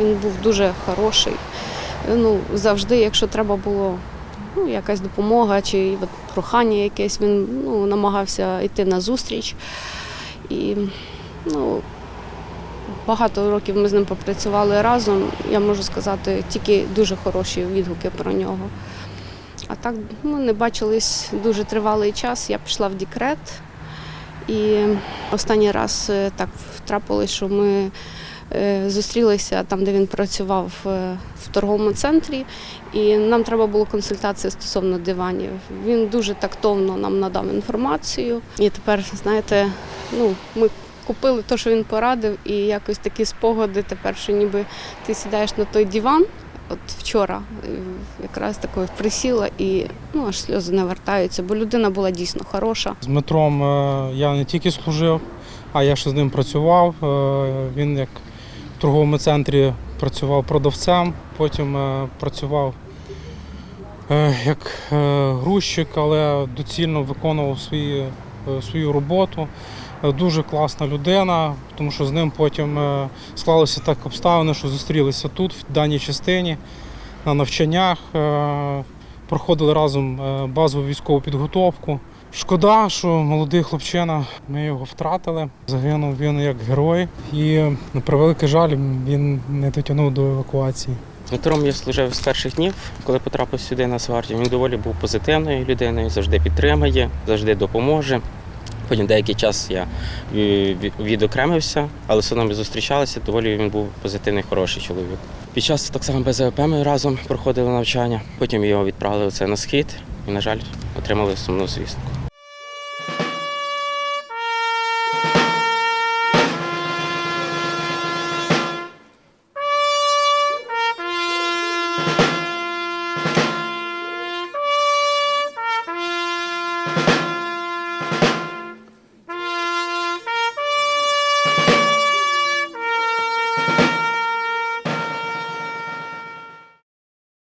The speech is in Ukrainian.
Він був дуже хороший. Ну, завжди, якщо треба було ну, якась допомога чи от прохання якесь, він ну, намагався йти на зустріч. І ну, багато років ми з ним попрацювали разом. Я можу сказати, тільки дуже хороші відгуки про нього. А так ми не бачились дуже тривалий час. Я пішла в декрет. І останній раз е, так трапилось, що ми зустрілися там, де він працював е, в торговому центрі, і нам треба було консультація стосовно диванів. Він дуже тактовно нам надав інформацію. І тепер, знаєте, ну, ми купили те, що він порадив, і якось такі спогади тепер, що ніби ти сідаєш на той диван. От вчора е, якраз такою присіла і ну, аж сльози навертаються, бо людина була дійсно хороша. З Дмитром е, я не тільки служив, а я ще з ним працював. Е, Він як в торговому центрі працював продавцем, потім е, працював е, як е, грузчик, але доцільно виконував свої, свою роботу. Дуже класна людина, тому що з ним потім склалися так обставини, що зустрілися тут, в даній частині, на навчаннях. Проходили разом базову військову підготовку. Шкода, що молодий хлопчина, ми його втратили. Загинув він як герой, і на превеликий жаль, він не дотягнув до евакуації. Дмитром я служив з перших днів, коли потрапив сюди на Сварті. Він доволі був позитивною людиною, завжди підтримує, завжди допоможе. Потім деякий час я ві- відокремився, але все одно ми зустрічалися, доволі він був позитивний, хороший чоловік. Під час так само БЗВП ми разом проходили навчання, потім його відправили на схід і, на жаль, отримали сумну звістку.